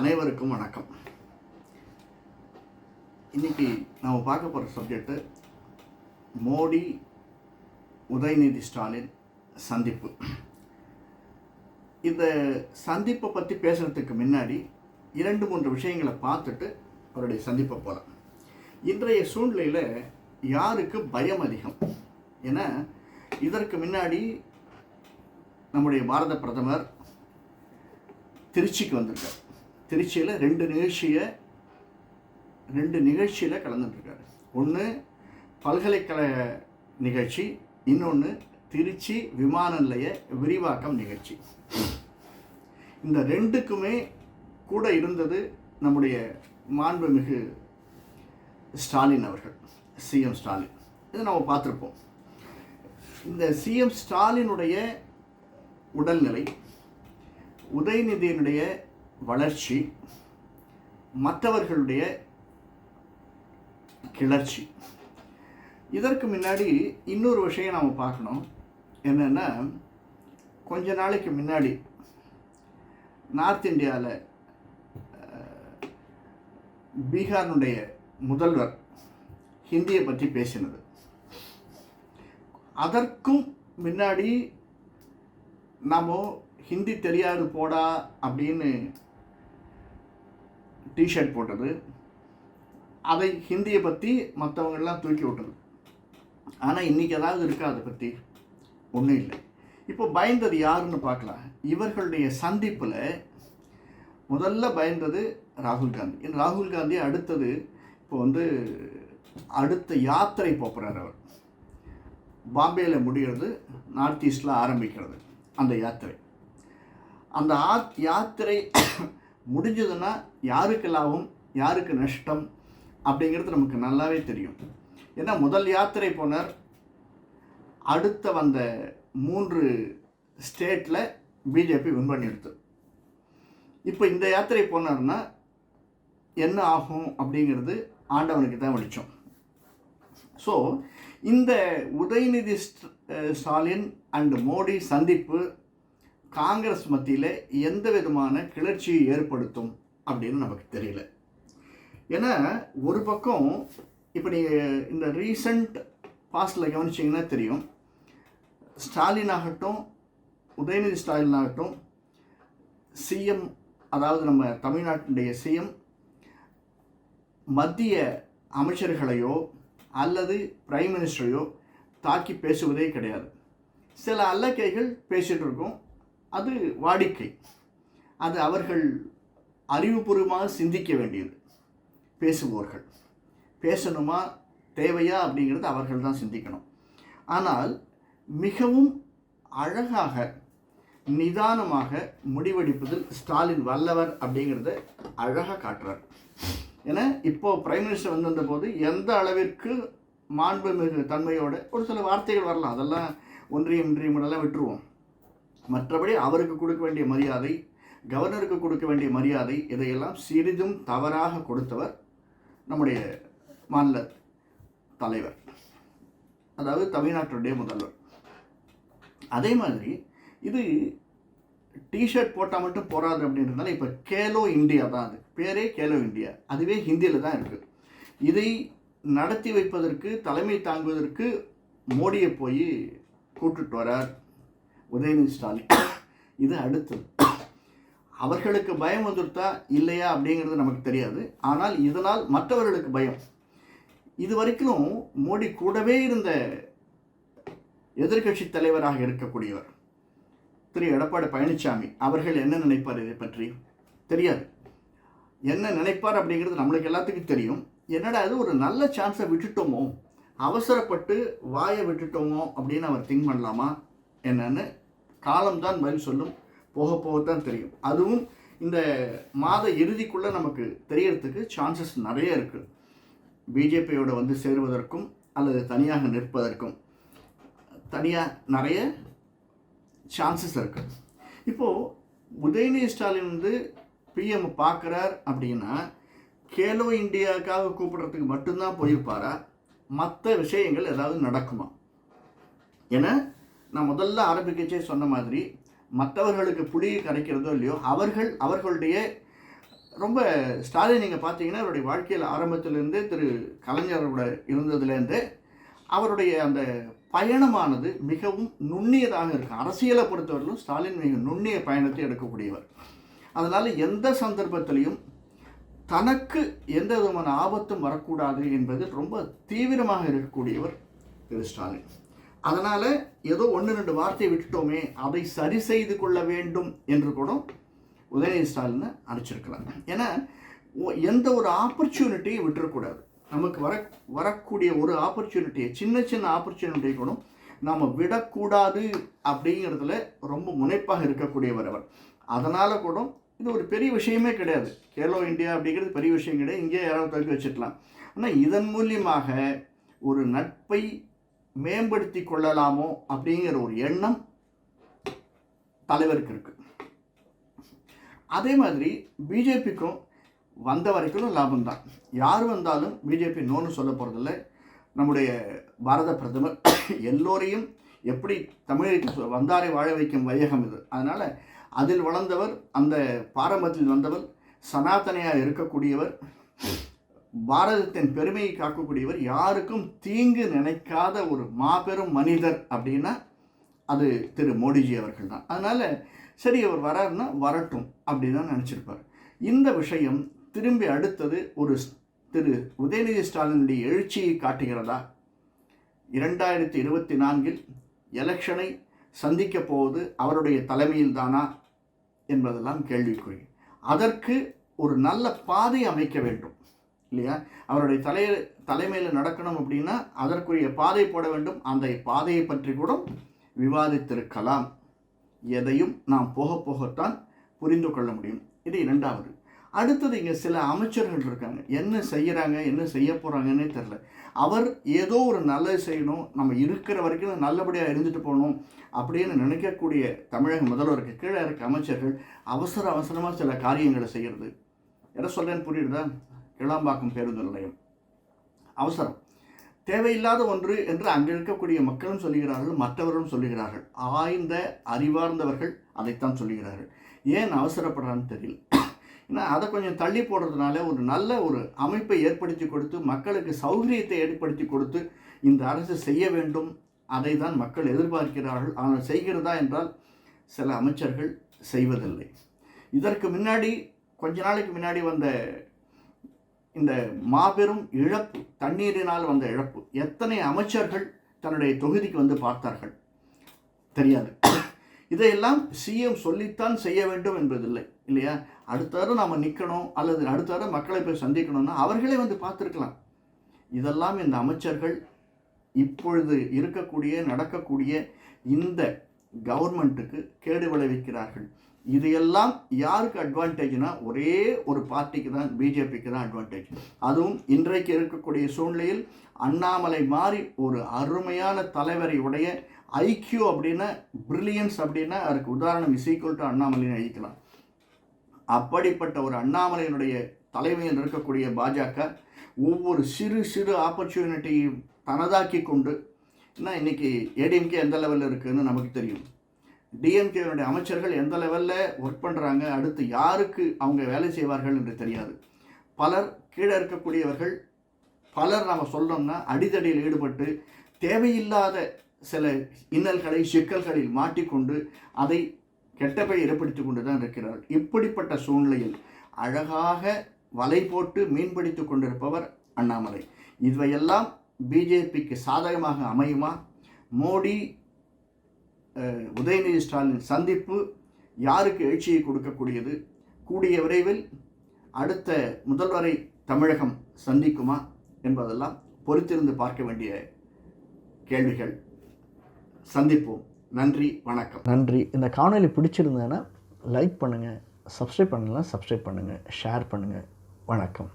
அனைவருக்கும் வணக்கம். இன்னைக்கு நம்ம பார்க்க போகிற சப்ஜெக்டு மோடி உதயநிதி ஸ்டாலின் சந்திப்பு. இந்த சந்திப்பை பற்றி பேசுகிறதுக்கு முன்னாடி இரண்டு மூன்று விஷயங்களை பார்த்துட்டு அவருடைய சந்திப்பை போகலாம் இன்றைய சூழ்நிலையில் யாருக்கு பயம் அதிகம்? ஏன்னா இதற்கு முன்னாடி நம்முடைய பாரத பிரதமர் திருச்சிக்கு வந்திருக்கார். திருச்சியில் ரெண்டு நிகழ்ச்சியை ரெண்டு நிகழ்ச்சியில் கலந்துட்டுருக்காரு. ஒன்று பல்கலைக்கழக நிகழ்ச்சி இன்னொன்று திருச்சி விமான நிலைய விரிவாக்கம் நிகழ்ச்சி. இந்த ரெண்டுக்குமே கூட இருந்தது நம்முடைய மாண்புமிகு ஸ்டாலின் அவர்கள் சிஎம் ஸ்டாலின். இது நம்ம பார்த்துருப்போம். இந்த சிஎம் ஸ்டாலினுடைய உடல்நிலை உதயநிதியினுடைய வளர்ச்சி மற்றவர்களுடைய கிளர்ச்சி. இதற்கு முன்னாடி இன்னொரு விஷயம் நாம் பார்க்கணும். என்னென்னா கொஞ்ச நாளைக்கு முன்னாடி நார்த் இந்தியாவில் பீகாரினுடைய முதல்வர் ஹிந்தியை பற்றி பேசினது. அதற்கும் முன்னாடி நாம் ஹிந்தி தெரியாது போடா அப்படின்னு டிஷர்ட் போட்டது. அதை ஹிந்தியை பற்றி மற்றவங்கெல்லாம் தூக்கி விட்டது. ஆனால் இன்றைக்கி ஏதாவது இருக்கா அதை பற்றி ஒன்றும் இல்லை. இப்போ பயந்தது யாருன்னு பார்க்கலாம். இவர்களுடைய சந்திப்பில் முதல்ல பயந்தது ராகுல் காந்தி. ராகுல் காந்தி அடுத்தது இப்போ வந்து அடுத்த யாத்திரை போகிறார் அவர். பாம்பேயில் முடிகிறது நார்த் ஈஸ்டில் ஆரம்பிக்கிறது அந்த யாத்திரை. அந்த ஆத் யாத்திரை முடிஞ்சதுன்னா யாருக்கு லாபம் யாருக்கு நஷ்டம் அப்படிங்கிறது நமக்கு நல்லாவே தெரியும். ஏன்னா முதல் யாத்திரை போனார். அடுத்த வந்த மூன்று ஸ்டேட்டில் பிஜேபி வின் பண்ணிடுது இப்போ இந்த யாத்திரை போனார்னா என்ன ஆகும் அப்படிங்கிறது ஆண்டவனுக்கு தான் வெளிச்சம். ஸோ இந்த உதயநிதி ஸ்டாலின் அண்ட் மோடி சந்திப்பு காங்கிரஸ் மத்தியில் எந்த விதமான கிளர்ச்சியை ஏற்படுத்தும் அப்படின்னு நமக்கு தெரியல. ஏன்னா ஒரு பக்கம் இப்போ நீங்கள் இந்த ரீசண்ட் பாஸ்டில் கவனிச்சிங்கன்னா தெரியும். ஸ்டாலின் ஆகட்டும் உதயநிதி ஸ்டாலின் ஆகட்டும் சிஎம் அதாவது நம்ம தமிழ்நாட்டினுடைய சிஎம் மத்திய அமைச்சர்களையோ அல்லது பிரைம் மினிஸ்டரையோ தாக்கி பேசுவதே கிடையாது. சில அல்லக்கைகள் பேசிகிட்டு இருக்கோம். அது வாடிக்கை. அது அவர்கள் அறிவுபூர்வமாக சிந்திக்க வேண்டியது. பேசுபவர்கள். பேசணுமா? தேவையா? அப்படிங்கிறது அவர்கள் தான் சிந்திக்கணும். ஆனால் மிகவும் அழகாக நிதானமாக முடிவெடுப்பதில் ஸ்டாலின் வல்லவர் அப்படிங்கிறத அழகாக காட்டுறார். ஏன்னா இப்போது பிரைம் மினிஸ்டர் வந்திருந்த போது எந்த அளவிற்கு மாண்புமிகு தன்மையோட ஒரு சில வார்த்தைகள் வரலாம். அதெல்லாம் ஒன்றியம் இன்றியமெல்லாம் விட்டுருவோம். மற்றபடி அவருக்கு கொடுக்க வேண்டிய மரியாதை கவர்னருக்கு கொடுக்க வேண்டிய மரியாதை இதையெல்லாம் சிறிதும் தவறாக கொடுத்தவர் நம்முடைய மாநில தலைவர். அதாவது தமிழ்நாட்டுடைய முதல்வர். அதே மாதிரி இது டிஷர்ட் போட்டால் மட்டும் போகாது அப்படின்றதுனால இப்போ கேலோ இந்தியா தான் அது. பேரே கேலோ இந்தியா அதுவே ஹிந்தியில் தான் இருக்குது இதை நடத்தி வைப்பதற்கு தலைமை தாங்குவதற்கு மோடியை போய் கூட்டுட்டு வரார் உதயநிதி ஸ்டாலின். இது அடுத்தது அவர்களுக்கு பயம் வந்துருத்தா இல்லையா அப்படிங்கிறது நமக்கு தெரியாது. ஆனால் இதனால் மற்றவர்களுக்கு பயம். இது வரைக்கும் மோடி கூடவே இருந்த எதிர்க்கட்சி தலைவராக இருக்கக்கூடியவர் திரு எடப்பாடி பழனிசாமி அவர்கள் என்ன நினைப்பார் இதை பற்றி? தெரியாது. என்ன நினைப்பார் அப்படிங்கிறது நம்மளுக்கு எல்லாத்துக்கும் தெரியும். என்னடா அது ஒரு நல்ல சான்ஸை விட்டுட்டோமோ? அவசரப்பட்டு வாயை விட்டுட்டோமோ அப்படின்னு அவர் திங்க் பண்ணலாமா? என்னன்னு காலம்தான் பதில் சொல்லும் போக போகத்தான் தெரியும். அதுவும் இந்த மாத இறுதிக்குள்ளே நமக்கு தெரியறதுக்கு சான்சஸ் நிறைய இருக்குது பிஜேபியோட வந்து சேருவதற்கும் அல்லது தனியாக நிற்பதற்கும் தனியாக நிறைய சான்சஸ் இருக்குது இப்போது உதயநிதி ஸ்டாலின் வந்து பிஎம் பார்க்குறார் அப்படின்னா கேலோ இந்தியாவுக்காக கூப்பிடுறதுக்கு மட்டும்தான் போயிருப்பாரா? மற்ற விஷயங்கள் ஏதாவது நடக்குமா? ஏன்னா நான் முதல்ல ஆரம்பிக்கச்சே சொன்ன மாதிரி மற்றவர்களுக்கு புளி கரைக்கிறதோ இல்லையோ அவர்கள் அவர்களுடைய ரொம்ப ஸ்டாலின் நீங்கள் பார்த்தீங்கன்னா அவருடைய வாழ்க்கையில் ஆரம்பத்திலேருந்தே திரு கலைஞரோட இருந்ததுலேருந்தே அவருடைய அந்த பயணமானது மிகவும் நுண்ணியதாக இருக்கும் அரசியலை பொறுத்தவரையிலும் ஸ்டாலின் மிக நுண்ணிய பயணத்தை எடுக்கக்கூடியவர். அதனால் எந்த சந்தர்ப்பத்திலையும் தனக்கு எந்த விதமான ஆபத்தும் வரக்கூடாது என்பது ரொம்ப தீவிரமாக இருக்கக்கூடியவர் திரு ஸ்டாலின். அதனால் ஏதோ ஒன்று ரெண்டு வார்த்தையை விட்டுட்டோமே அதை சரி செய்து கொள்ள வேண்டும் என்று கூட உதயநிதி ஸ்டாலினை அனுப்பிச்சிருக்கலாம் ஏன்னா எந்த ஒரு ஆப்பர்ச்சுனிட்டியும் விட்டுறக்கூடாது. நமக்கு வர வரக்கூடிய ஒரு ஆப்பர்ச்சுனிட்டியை சின்ன சின்ன ஆப்பர்ச்சுனிட்டியை கூட நாம் விடக்கூடாது அப்படிங்கிறதுல ரொம்ப முனைப்பாக இருக்கக்கூடியவர் அவர். அதனால் கூட இது ஒரு பெரிய விஷயமே கிடையாது. கேலோ இந்தியா அப்படிங்கிறது பெரிய விஷயம் கிடையாது. இங்கே யாராவது தொடங்கி வச்சுக்கலாம் ஆனால் இதன் மூலியமாக ஒரு நட்பை மேம்படுத்தி கொள்ளலாமோ அப்படிங்கிற ஒரு எண்ணம் தலைவருக்கு இருக்கு. அதே மாதிரி பிஜேபிக்கும் வந்த வரைக்கும் லாபம் தான். யார் வந்தாலும் பிஜேபி நோன்னு சொல்ல போகிறதில்ல நம்முடைய பாரத பிரதமர் எல்லோரையும் எப்படி தமிழருக்கு சொ- வந்தாரை வாழ வைக்கும் வையகம் இது. அதனால் அதில் வளர்ந்தவர் அந்த பாரம்பரியத்தில் வந்தவர் சனாதனையாக இருக்கக்கூடியவர் பாரதத்தின் பெருமையை காக்கக்கூடியவர் யாருக்கும் தீங்கு நினைக்காத ஒரு மாபெரும் மனிதர் அப்படின்னா அது திரு மோடிஜி அவர்கள் தான். அதனால் சரி அவர் வராருன்னா வரட்டும் அப்படின்னு தான் நினச்சிருப்பார். இந்த விஷயம் திரும்பி அடுத்தது ஒரு ஸ்- திரு உதயநிதி ஸ்டாலினுடைய எழுச்சியை காட்டுகிறதா? இரண்டாயிரத்தி இருபத்தி நான்கில் எலெக்ஷனை சந்திக்கப் போவது அவருடைய தலைமையில் தானா என்பதெல்லாம் கேள்விக்குறி. அதற்கு ஒரு நல்ல பாதை அமைக்க வேண்டும். இல்லையா? அவருடைய தலை தலைமையில் நடக்கணும் அப்படின்னா அதற்குரிய பாதை போட வேண்டும். அந்த பாதையை பற்றி கூட விவாதித்திருக்கலாம். எதையும் நாம் போக போகத்தான் புரிந்து கொள்ள முடியும். இது இரண்டாவது. அடுத்தது இங்கே சில அமைச்சர்கள் இருக்காங்க. என்ன செய்கிறாங்க என்ன செய்ய போகிறாங்கன்னே தெரில அவர் ஏதோ ஒரு நல்லது செய்யணும். நம்ம இருக்கிற வரைக்கும் நல்லபடியாக இருந்துட்டு போகணும் அப்படின்னு நினைக்கக்கூடிய தமிழக முதல்வருக்கு கீழே இருக்க அமைச்சர்கள் அவசர அவசரமாக சில காரியங்களை செய்கிறது எதை சொல்கிறேன்னு புரியுதா? இளம்பாக்கம் பேருந்து நிலையம். அவசரம். தேவையில்லாத ஒன்று என்று அங்கே இருக்கக்கூடிய மக்களும் சொல்லுகிறார்கள் மற்றவர்களும் சொல்லுகிறார்கள். ஆய்ந்த அறிவார்ந்தவர்கள் அதைத்தான் சொல்லுகிறார்கள். ஏன் அவசரப்படுறான்னு தெரியல. ஏன்னா அதை கொஞ்சம் தள்ளி போடுறதுனால ஒரு நல்ல ஒரு அமைப்பை ஏற்படுத்தி கொடுத்து மக்களுக்கு சௌகரியத்தை ஏற்படுத்தி கொடுத்து இந்த அரசு செய்ய வேண்டும். அதை தான் மக்கள் எதிர்பார்க்கிறார்கள். ஆனால் செய்கிறதா என்றால் சில அமைச்சர்கள் செய்வதில்லை. இதற்கு முன்னாடி கொஞ்ச நாளைக்கு முன்னாடி வந்த இந்த மாபெரும் இழப்பு தண்ணீரினால் வந்த இழப்பு எத்தனை அமைச்சர்கள் தன்னுடைய தொகுதிக்கு வந்து பார்த்தார்கள்? தெரியாது. இதையெல்லாம் சிஎம் சொல்லித்தான் செய்ய வேண்டும் என்பதில்லை இல்லையா? அடுத்த வாரம் நாம் நிற்கணும் அல்லது அடுத்த வாரம் மக்களை போய் சந்திக்கணும்னா அவர்களே வந்து பார்த்துருக்கலாம். இதெல்லாம் இந்த அமைச்சர்கள் இப்பொழுது இருக்கக்கூடிய நடக்கக்கூடிய இந்த கவர்மெண்ட்டுக்கு கேடு விளைவிக்கிறார்கள். இதையெல்லாம் யாருக்கு அட்வான்டேஜ்னா ஒரே ஒரு பார்ட்டிக்கு தான் பிஜேபிக்கு தான் அட்வான்டேஜ் அதுவும் இன்றைக்கு இருக்கக்கூடிய சூழ்நிலையில் அண்ணாமலை மாதிரி ஒரு அருமையான தலைவரை உடைய ஐக்கியூ அப்படின்னா பிரில்லியன்ஸ் அப்படின்னா அதுக்கு உதாரணம் இஸ் ஈக்குவல் டு அண்ணாமலைன்னு அழிக்கலாம். அப்படிப்பட்ட ஒரு அண்ணாமலையினுடைய தலைமையில் இருக்கக்கூடிய பாஜக ஒவ்வொரு சிறு சிறு ஆப்பர்ச்சுனிட்டியும் தனதாக்கி கொண்டு இன்னைக்கு ஏடிஎம்கே எந்த லெவலில் இருக்குதுன்னு நமக்கு தெரியும். டிஎம்கேனுடைய அமைச்சர்கள் எந்த லெவலில் ஒர்க் பண்ணுறாங்க அடுத்து யாருக்கு அவங்க வேலை செய்வார்கள் என்று தெரியாது. பலர் கீழே இருக்கக்கூடியவர்கள் பலர் நாம் சொல்லணும்னா அடிதடியில் ஈடுபட்டு தேவையில்லாத சில இன்னல்களை சிக்கல்களில் மாட்டிக்கொண்டு அதை கெட்ட ஏற்படுத்தி கொண்டு தான் இருக்கிறார்கள். இப்படிப்பட்ட சூழ்நிலையில் அழகாக வலை போட்டு மீன்பிடித்து கொண்டிருப்பவர் அண்ணாமலை. இவையெல்லாம் பிஜேபிக்கு சாதகமாக அமையுமா? மோடி உதயநிதி ஸ்டாலின் சந்திப்பு யாருக்கு எழுச்சியை கொடுக்கக்கூடியது? கூடிய விரைவில் அடுத்த முதல்வரை தமிழகம் சந்திக்குமா என்பதெல்லாம் பொறுத்திருந்து பார்க்க வேண்டிய கேள்விகள். சந்திப்போம். நன்றி வணக்கம். நன்றி. இந்த காணொளி பிடிச்சிருந்தேன்னா லைக் பண்ணுங்கள் சப்ஸ்கிரைப் பண்ணலாம் சப்ஸ்கிரைப் பண்ணுங்கள் ஷேர் பண்ணுங்கள் வணக்கம்.